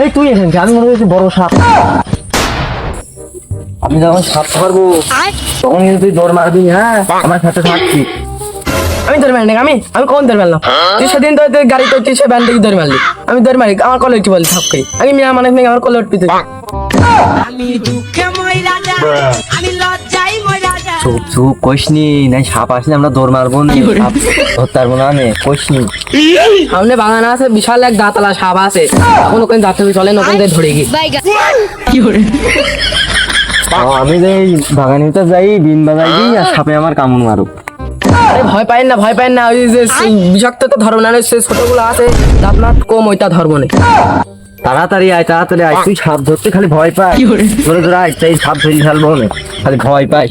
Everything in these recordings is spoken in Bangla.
এই তুই এখানে আমি মনে করছি বড় সাপ। আমি যখন সাপ ধরবো তখন কিন্তু তুই দৌড় মারবি হ্যাঁ? আমার সাথে থাকছি আমি ধরে মারি আমি? আমি কখন ধরে মারলাম? তুই সেদিন তো গাড়ি করছিস সে ব্যান থেকে ধরে মারলি। আমি ধরে মারি আমার কলে উঠি বলি সব কই আমি মিয়া নাকি আমার কলে উঠবি তুই আমি দুঃখে যাই আমি চুপ চুপ কইসনি নাই সাপ আসলে আমরা দৌড় মারবো না সাপ ধরতে পারব না আমি কইসনি সামনে বাগান আছে বিশাল এক দাঁতলা সাপ আছে। এখন ওখানে যাতে চলেন ওখানে যাই ধরে গিয়ে। কি করে? আমি যে বাগানের ভিতর যাই বিন বাজাই দিই আর সাপে আমার কামড় মারুক। আরে ভয় পাইন না ভয় পাইন না ওই যে বিষাক্ত তো ধরবো না ছোটগুলো আছে কম ওইটা ধর্ম না তাড়াতাড়ি আয় তাড়াতাড়ি আয় তুই সাপ ধরতে খালি ভয় পাই ধরে ধরে আয় তাই সাপ ধরে ফেলব খালি ভয় পাই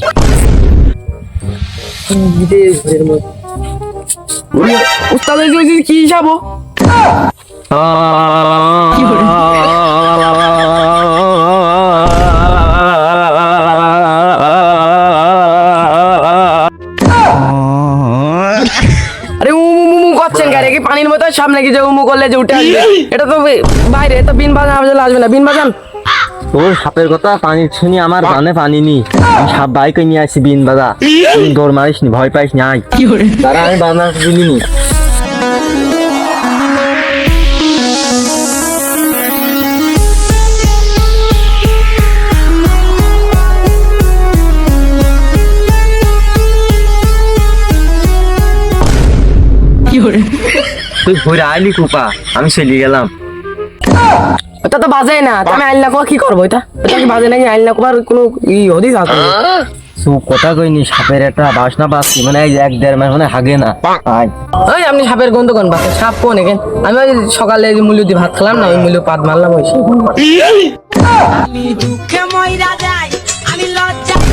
উস্তাদ ওই যে- ওই যে কি যাব উমু গাড়ি কি পানির মতো? সামনে কি যে উমু করলে যে উঠে আসবে? এটা তো বাইরে এটা বিন বাজান আমাদের আসবে না বিন বাজান। তোর সাপের কথা পানি শুনি আমার কানে পানি নি। সাপ বাইকে নিয়ে আসি বিন বাজা তুই দৌড় মারিস নি ভয় পাইস নি আয়। তারা আমি বাজনা দিলি তুই ঘুরে আইলি কুপা আমি চলে গেলাম। ওটা তো বাজে না আমি আইল না কি করব এটা? এটা কি বাজে নাকি আইল না কবার কোনো ই হদিস আছে? চুপ কথা কইনি সাপের একটা বাসনা পাচ্ছি মানে এই এক দেড় মাস মানে হাগে না। আয়। ওই আপনি সাপের গন্ধ কোন পাচ্ছেন সাপ কোন এখানে? আমি ওই সকালে যে মূল্য দিয়ে ভাত খেলাম না ওই মূল্য পাত মারলাম ওই। আমি দুঃখে মইরা যাই আমি লজ্জায়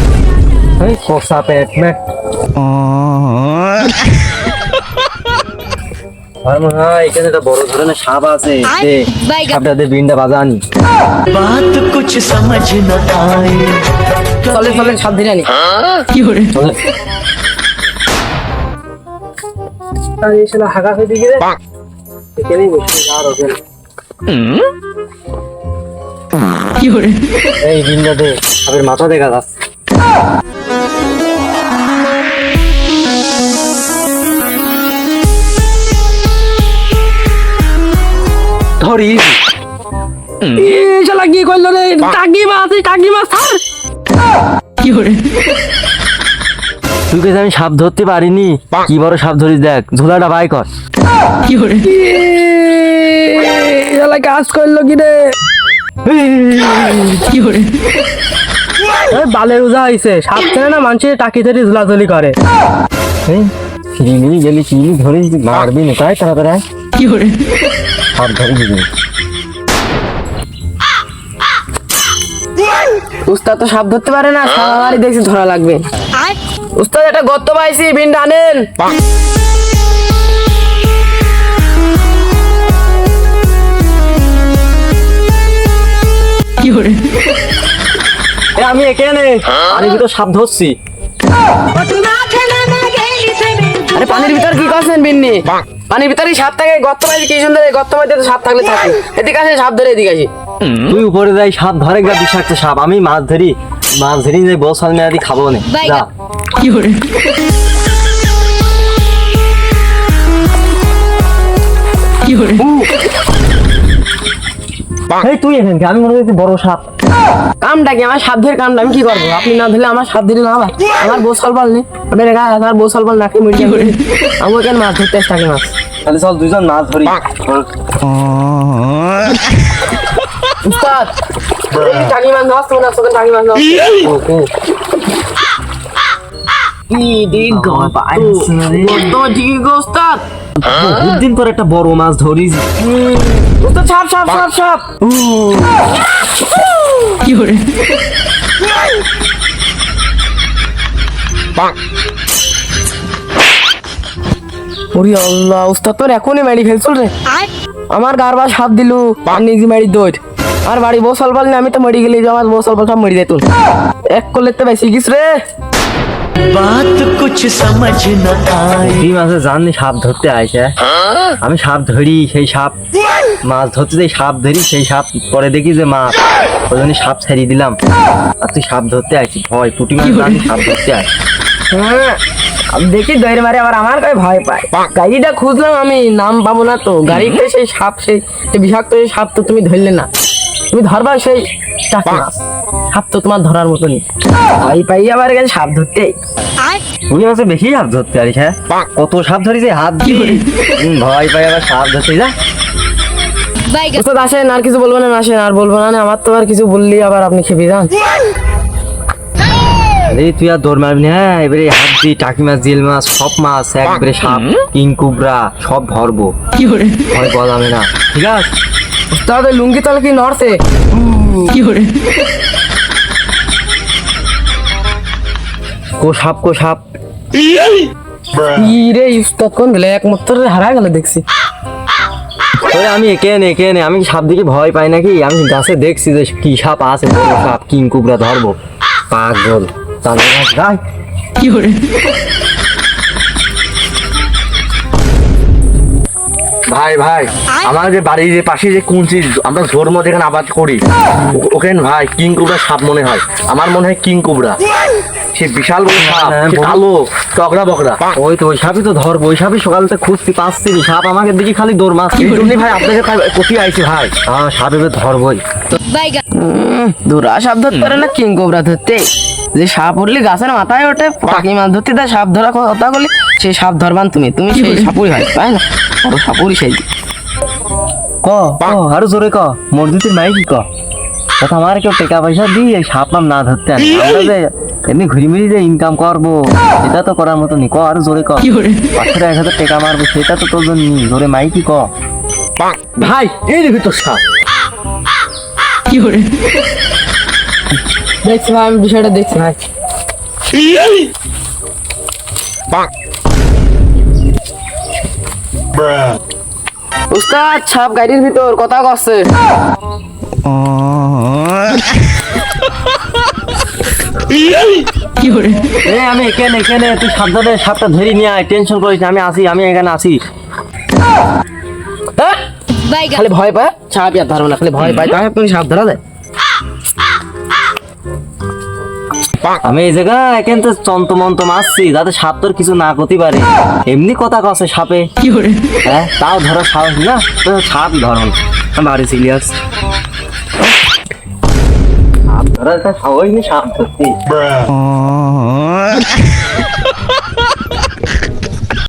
মইরা কোসা পেট মে এখানে বড় ধরনের আছে। হ্যাঁ? কি করে কি করে এই দে সাপের মাথা দেখা যাচ্ছে। ধরি শালা কি করল রে টাকি মাছ এই টাকি মাছ ছাড় তুই আমি সাপ ধরতে পারিনি। কি বড় সাপ ধরিস দেখ ঝোলাটা বাই কর। এই শালা কাজ করল কি রে? এই বালের উজা হইছে সাপ চেনে না মানুষের টাকি ধরে ঝুলাঝুলি করে। এই ফিরিলি গেলি চিনি ধরিস মারবি না তাই তাড়াতাড়ি ধরে দিবি উস্তাদ তো সাপ ধরতে পারে না সারাবারই দেখছি ধরা লাগবে। উস্তাদ একটা গর্ত পাইছি বিন আনেন এ, আমি এখানে। আমি তো সাপ ধরছি। কি করছেন বিন্নি মানে ভিতরে সাপ থাকে গর্ত পাইছি কি সুন্দর গর্ত পাইতে তো সাপ থাকলে থাকে। এদিকে আসে সাপ ধরে এদিকে আসে। তুই উপরে যাই সাপ ধরে গা বিষাক্ত সাপ। আমি মাছ ধরি মাছ ধরি যে বসাল সাল মেয়াদি খাব না। যা। এই তুই এখানে আমি মনে করছি বড় সাপ। কামটা কি? আমার সাধ্যের কামটা আমি কি করব? আপনি না ধরলে আমার সাধ্য দিলে না আবার। আমার বউ সলবাল নেই। আপনি রেখা আমার বউ সলবাল নাকি মরে করে। আমি কেন মাছ ধরতে থাকে মাছ? তাহলে চল দুজন মাছ ধরি। উস্তাদ টাকি মাছ ধরছ মনে আসতো টাকি মাছ নষ্ট গো উস্তাদ বহুত দিন পর একটা বড় মাছ ধরিস সাপ সাপ সাপ সাপ ওরে আল্লাহ উস্তাদ তোর এখনই মেরি ফেলছিল রে। আমার গারবা সাপ দিলু আর নিজে মেরি দৌড় আর বাড়ি বউ সলবাল আমি তো মরি গেলি যে আমার বউ সলবাল সব মরি যেত এক করলে তো বেশি গিস রে। বাত কিছু সমঝ না আয় এই মাছে জানি সাপ ধরতে আইছে। আমি সাপ ধরি সেই সাপ মাছ ধরতে যে সাপ ধরি সেই সাপ পরে দেখি যে মাছ। ওই জন্য সাপ ছাড়িয়ে দিলাম। আর তুই সাপ ধরতে আইছি ভয় পুটি মাছ জানি সাপ ধরতে আয় হ্যাঁ। দেখি দৈর মারে আবার আমার কয় ভয় পায়। গাড়িটা খুঁজলাম আমি নাম পাবো না তো। গাড়িতে সেই সাপ সেই বিষাক্ত সেই সাপ তো তুমি ধরলে না। তুমি ধরবা সেই চাকরি সাপ তো তোমার ধরার মতনই। ভয় পাই আবার গেছে সাপ ধরতে। হচ্ছে বেশি সাপ ধরতে পারিস হ্যাঁ? কত সাপ ধরিস হাত দিয়ে? ভয় পাই আবার সাপ ধরতে যা। ওস্তাদ আসেন আর কিছু বলব না আসেন আর বলব না আমার তো আর কিছু বললি আবার আপনি খেপে যান। এই তুই আর দৌড় মারবি না হ্যাঁ? এবারে হাত দিয়ে টাকি মাছ জিল মাছ সব মাছ একবারে সাপ কিং কুবরা সব ধরবো। ভয় পাওয়া যাবে না। ঠিক আছে? ওই লুঙ্গি তলে কি নড়ছে? কো সাপ কো সাপ ই উস্তাদ কোন গেলে একমাত্র হারা গেল দেখছি। ওই আমি একে নে একে নে আমি সাপ দিকে ভয় পাই নাকি? আমি গাছে দেখছি যে কি সাপ আছে সাপ কিং কুবরা ধরবো। পাগল গাছ গাই ভাই ভাই আমার যে বাড়ির যে পাশে যে কুঞ্চি আমরা জোর মধ্যে এখানে আবাদ করি। ওখানে ভাই কিং কুবরা সাপ মনে হয়। আমার মনে হয় কিং কুবরা। সে বিশাল বড় সাপ সে কালো। টকরা বকরা। ওই তো ওই সাপই তো ধরবো ওই সাপই সকালতে খুঁজতে পাচ্ছি সাপ আমাকে দেখি খালি দৌড় মাছ এই জন্যই ভাই আপনাকে কপি আইছি ভাই? হ্যাঁ সাপ এবার ধরবোই। দুরা সাপ ধরতে পারে না কিং কোবরা ধরতে। যে সাপ উঠলে গাছের মাথায় ওঠে পাখি মাছ ধরতে দেয় সাপ ধরা কথা বলি সেই সাপ ধরবান তুমি। তুমি সেই সাপুরি হয় তাই না? বড় সাপুরি সেই। ক ক আরও জোরে ক। মসজিদের মাই কি ক। আমার কেউ টাকা পয়সা দিই এই সাপ মাপ না ধরতে আনি। আমরা যে এমনি ঘুরি মিরি যে ইনকাম করব এটা তো করার মতো নি ক আরও জোরে ক। পাঁচশো এক হাজার টাকা মারবো সেটা তো তোর জন্য জোরে মাই কি ক? ভাই এই দেখি তোর সাপ। দেখছি ভাই আমি বিষয়টা দেখছি ভাই। উস্তাদ সাপ গাড়ির ভিতর কথা কচ্ছে। আমি এখানে এখানে তুই সাবধানে সাপটা ধরে নিয়ে আয় টেনশন করিস আমি আসি আমি এখানে আসি? খালি ভয় পায় সাপ আর ধরো না খালি ভয় পায় তাই তুমি সাপ ধরা দেয় আমি এই জায়গা এখান তো চন্ত মন্ত মারছি যাতে সাপ তোর কিছু না করতে পারে। এমনি কথা কছে সাপে। হ্যাঁ তাও ধরো সাহস না তো সাপ ধরন। মারি সিরিয়াস ধরার নেই সাপ ধরতে